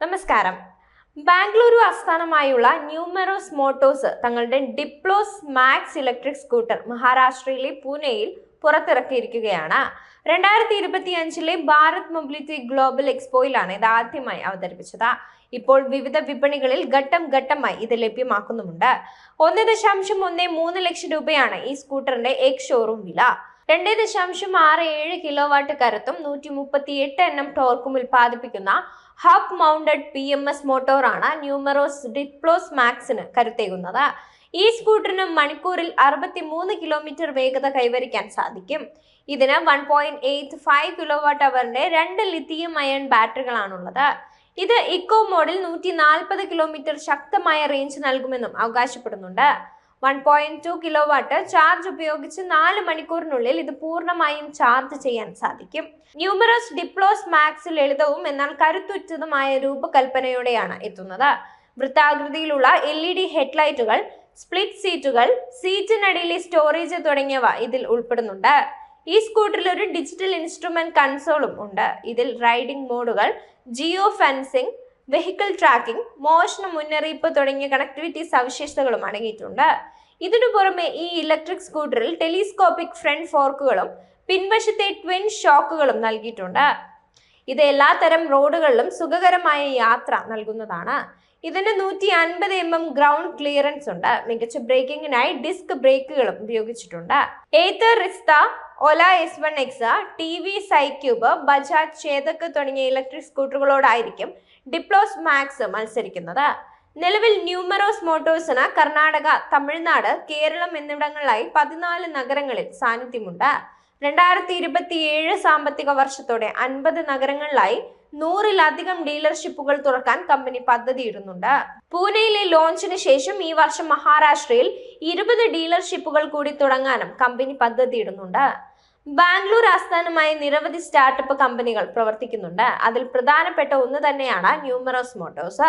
നമസ്കാരം. ബാംഗ്ലൂരു ആസ്ഥാനമായുള്ള ന്യൂമെറോസ് മോട്ടോസ് തങ്ങളുടെ ഡിപ്ലോസ് മാക്സ് ഇലക്ട്രിക് സ്കൂട്ടർ മഹാരാഷ്ട്രയിലെ പൂനെയിൽ പുറത്തിറക്കിയിരിക്കുകയാണ്. രണ്ടായിരത്തി ഇരുപത്തി അഞ്ചിലെ ഭാരത് മൊബിലിറ്റി ഗ്ലോബൽ എക്സ്പോയിലാണ് ഇത് ആദ്യമായി അവതരിപ്പിച്ചത്. ഇപ്പോൾ വിവിധ വിപണികളിൽ ഘട്ടം ഘട്ടമായി ഇത് ലഭ്യമാക്കുന്നുമുണ്ട്. ഒന്ന് ദശാംശം ഒന്ന് മൂന്ന് ലക്ഷം രൂപയാണ് ഈ സ്കൂട്ടറിന്റെ എക് ഷോറൂം വില. രണ്ട് ദശാംശം ആറ് ഏഴ് കിലോ വാട്ട് കരുത്തും നൂറ്റി മുപ്പത്തി എട്ട് എണ്ണം ടോർക്കും ഉൽപ്പാദിപ്പിക്കുന്ന hub mounted P M S മോട്ടോറാണ് Numeros Diplos മാക്സിന് കരുത്തേകുന്നത്. ഈ സ്കൂട്ടറിന് മണിക്കൂറിൽ അറുപത്തി മൂന്ന് കിലോമീറ്റർ വേഗത കൈവരിക്കാൻ സാധിക്കും. ഇതിന് one point eight five kilowatt അവറിന്റെ രണ്ട് ലിത്തിയം അയൺ ബാറ്ററികളാണുള്ളത്. ഇത് ഇക്കോ മോഡിൽ നൂറ്റി നാൽപ്പത് കിലോമീറ്റർ ശക്തമായ റേഞ്ച് നൽകുമെന്നും അവകാശപ്പെടുന്നുണ്ട്. One point two kilowatt charge ഉപയോഗിച്ച് നാല് മണിക്കൂറിനുള്ളിൽ ഇത് പൂർണമായും ചാർജ് ചെയ്യാൻ സാധിക്കും. ന്യൂമറസ് ഡിപ്ലോസ് മാക്സ് ലളിതവും എന്നാൽ കരുത്തുറ്റതുമായ രൂപകൽപ്പനയോടെയാണ് എത്തുന്നത്. വൃത്താകൃതിയിലുള്ള എൽ ഇ ഡി ഹെഡ്ലൈറ്റുകൾ സ്പ്ലിറ്റ് സീറ്റുകൾ സീറ്റിനടിയിലെ സ്റ്റോറേജ് തുടങ്ങിയവ ഇതിൽ ഉൾപ്പെടുന്നുണ്ട്. ഈ സ്കൂട്ടറിൽ ഒരു ഡിജിറ്റൽ ഇൻസ്ട്രുമെന്റ് കൺസോളും ഉണ്ട്. ഇതിൽ റൈഡിംഗ് മോഡുകൾ ജിയോ ഫെൻസിംഗ് വെഹിക്കിൾ ട്രാക്കിംഗ് മോഷണ മുന്നറിയിപ്പ് തുടങ്ങിയ കണക്ടിവിറ്റി സവിശേഷതകളും അടങ്ങിയിട്ടുണ്ട്. ഇതിനു പുറമെ ഈ ഇലക്ട്രിക് സ്കൂട്ടറിൽ ടെലിസ്കോപ്പിക് ഫ്രണ്ട് ഫോർക്കുകളും പിൻവശത്തെ ട്വിൻ ഷോക്കുകളും നൽകിയിട്ടുണ്ട്. ഇത് എല്ലാത്തരം റോഡുകളിലും സുഖകരമായ യാത്ര നൽകുന്നതാണ്. ഇതിന് നൂറ്റി അൻപത് എം എം ഗ്രൗണ്ട് ക്ലിയറൻസ് ഉണ്ട്. മികച്ച ബ്രേക്കിങ്ങിനായി ഡിസ്ക് ബ്രേക്കുകളും ഉപയോഗിച്ചിട്ടുണ്ട്. Ather Rizta Ola S one X T V സൈക്യൂബ് Bajaj Chetak തുടങ്ങിയ ഇലക്ട്രിക് സ്കൂട്ടറുകളോടായിരിക്കും ഡിപ്ലോസ് മാക്സ് മത്സരിക്കുന്നത്. നിലവിൽ ന്യൂമറോസ് മോട്ടോഴ്സിന് കർണാടക തമിഴ്നാട് കേരളം എന്നിവിടങ്ങളിലായി പതിനാല് നഗരങ്ങളിൽ സാന്നിധ്യമുണ്ട്. രണ്ടായിരത്തി ഇരുപത്തി ഏഴ് സാമ്പത്തിക വർഷത്തോടെ അൻപത് നഗരങ്ങളിലായി നൂറിലധികം ഡീലർഷിപ്പുകൾ തുറക്കാൻ കമ്പനി പദ്ധതിയിടുന്നുണ്ട്. പൂനെയിലെ ലോഞ്ചിന് ശേഷം ഈ വർഷം മഹാരാഷ്ട്രയിൽ ഇരുപത് ഡീലർഷിപ്പുകൾ കൂടി തുടങ്ങാനും കമ്പനി പദ്ധതിയിടുന്നുണ്ട്. ബാംഗ്ലൂർ ആസ്ഥാനമായി നിരവധി സ്റ്റാർട്ടപ്പ് കമ്പനികൾ പ്രവർത്തിക്കുന്നുണ്ട്. അതിൽ പ്രധാനപ്പെട്ട ഒന്ന് തന്നെയാണ് ന്യൂമറോസ് മോട്ടോഴ്സ്.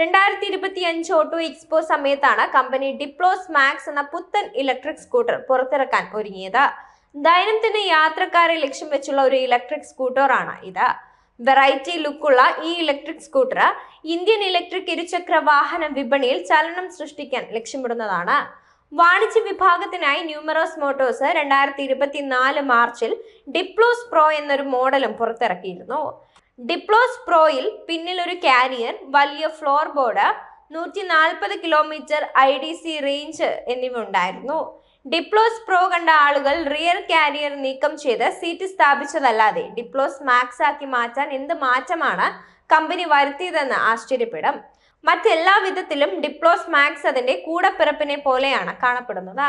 രണ്ടായിരത്തി ഇരുപത്തി അഞ്ച് ഓട്ടോ എക്സ്പോ സമയത്താണ് കമ്പനി ഡിപ്ലോസ് മാക്സ് എന്ന പുത്തൻ ഇലക്ട്രിക് സ്കൂട്ടർ പുറത്തിറക്കാൻ ഒരുങ്ങിയത്. ദൈനംദിന യാത്രക്കാരെ ലക്ഷ്യം വെച്ചുള്ള ഒരു ഇലക്ട്രിക് സ്കൂട്ടറാണ് ഇത്. വെറൈറ്റി ലുക്കുള്ള ഈ ഇലക്ട്രിക് സ്കൂട്ടർ ഇന്ത്യൻ ഇലക്ട്രിക് ഇരുചക്ര വാഹന വിപണിയിൽ ചലനം സൃഷ്ടിക്കാൻ ലക്ഷ്യമിടുന്നതാണ്. വാണിജ്യ വിഭാഗത്തിനായി ന്യൂമറോസ് മോട്ടോഴ്സ് രണ്ടായിരത്തി ഇരുപത്തിനാല് മാർച്ചിൽ ഡിപ്ലോസ് പ്രോ എന്നൊരു മോഡലും പുറത്തിറക്കിയിരുന്നു. ഡിപ്ലോസ് പ്രോയിൽ പിന്നിൽ ഒരു കാരിയർ വലിയ ഫ്ലോർ ബോർഡ് നൂറ്റി നാൽപ്പത് kilometre I D C range എന്നിവ ഉണ്ടായിരുന്നു. ഡിപ്ലോസ് പ്രോ കണ്ട ആളുകൾ റിയർ കാരിയർ നീക്കം ചെയ്ത് സീറ്റ് സ്ഥാപിച്ചതല്ലാതെ ഡിപ്ലോസ് മാക്സ് ആക്കി മാറ്റാൻ എന്ത് മാറ്റമാണ് കമ്പനി വരുത്തിയതെന്ന് ആശ്ചര്യപ്പെടും. മറ്റെല്ലാ വിധത്തിലും ഡിപ്ലോസ് മാക്സ് അതിന്റെ കൂടപ്പിറപ്പിനെ പോലെയാണ് കാണപ്പെടുന്നത്.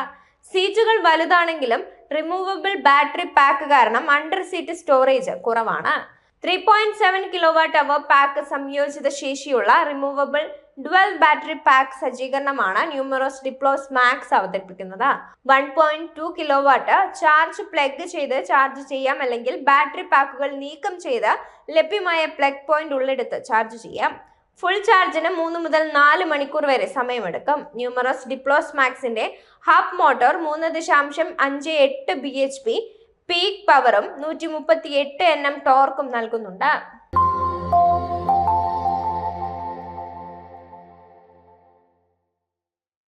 സീറ്റുകൾ വലുതാണെങ്കിലും റിമൂവബിൾ ബാറ്ററി പാക്ക് കാരണം അണ്ടർ സീറ്റ് സ്റ്റോറേജ് കുറവാണ്. Three point seven kilowatt hour pack സംയോജിത ശേഷിയുള്ള റിമൂവബിൾ ഡുവൽ ബാറ്ററി പാക്ക് സജ്ജീകരണമാണ് ന്യൂമറോസ് ഡിപ്ലോസ് മാക്സ് അവതരിപ്പിക്കുന്നത്. One point two kilowatt charge plug ചെയ്ത് ചാർജ് ചെയ്യാം അല്ലെങ്കിൽ ബാറ്ററി പാക്കുകൾ നീക്കം ചെയ്ത് ലഭ്യമായ പ്ലഗ് പോയിന്റ് ഉള്ളെടുത്ത് ചാർജ് ചെയ്യാം. ഫുൾ ചാർജിന് മൂന്ന് മുതൽ നാല് മണിക്കൂർ വരെ സമയമെടുക്കും. ന്യൂമറോസ് ഡിപ്ലോസ് മാക്സിന്റെ ഹബ് മോട്ടോർ മൂന്ന് ദശാംശം അഞ്ച് എട്ട് ബി എച്ച് പി പീക്ക് പവറും നൂറ്റി മുപ്പത്തി എട്ട് എൻ എം ടോർക്കും നൽകുന്നുണ്ട്.